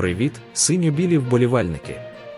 Привіт, синьо-білі вболівальники!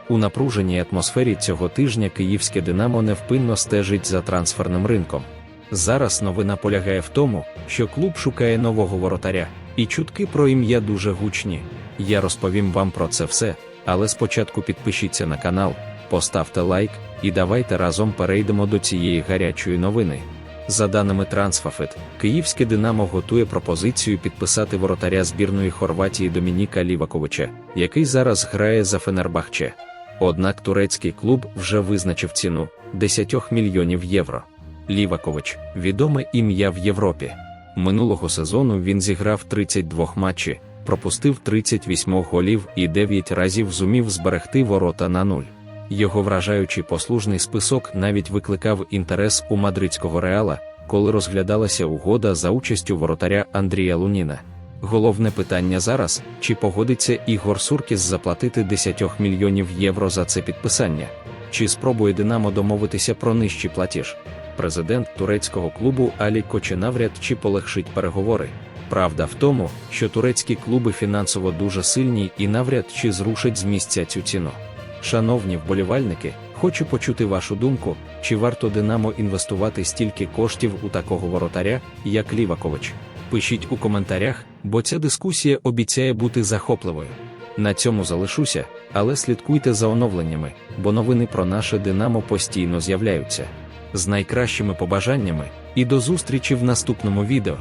У напруженій атмосфері цього тижня київське Динамо невпинно стежить за трансферним ринком. Зараз новина полягає в тому, що клуб шукає нового воротаря, і чутки про ім'я дуже гучні. Я розповім вам про це все, але спочатку підпишіться на канал, поставте лайк і давайте разом перейдемо до цієї гарячої новини. За даними Трансфафет, київське Динамо готує пропозицію підписати воротаря збірної Хорватії Домініка Ліваковича, який зараз грає за Фенербахче. Однак турецький клуб вже визначив ціну 10 мільйонів євро. Лівакович відоме ім'я в Європі. Минулого сезону він зіграв 32 матчі, пропустив 38 голів і 9 разів зумів зберегти ворота на нуль. Його вражаючий послужний список навіть викликав інтерес у мадридського реала, коли розглядалася угода за участю воротаря Андрія Луніна. Головне питання зараз: чи погодиться Ігор Суркіс заплатити 10 мільйонів євро за це підписання, чи спробує Динамо домовитися про нижчий платіж. Президент турецького клубу Алі Коче навряд чи полегшить переговори. Правда в тому, що турецькі клуби фінансово дуже сильні і навряд чи зрушать з місця цю ціну. Шановні вболівальники, хочу почути вашу думку, чи варто Динамо інвестувати стільки коштів у такого воротаря, як Лівакович. Пишіть у коментарях, бо ця дискусія обіцяє бути захопливою. На цьому залишуся, але слідкуйте за оновленнями, бо новини про наше Динамо постійно з'являються. З найкращими побажаннями і до зустрічі в наступному відео.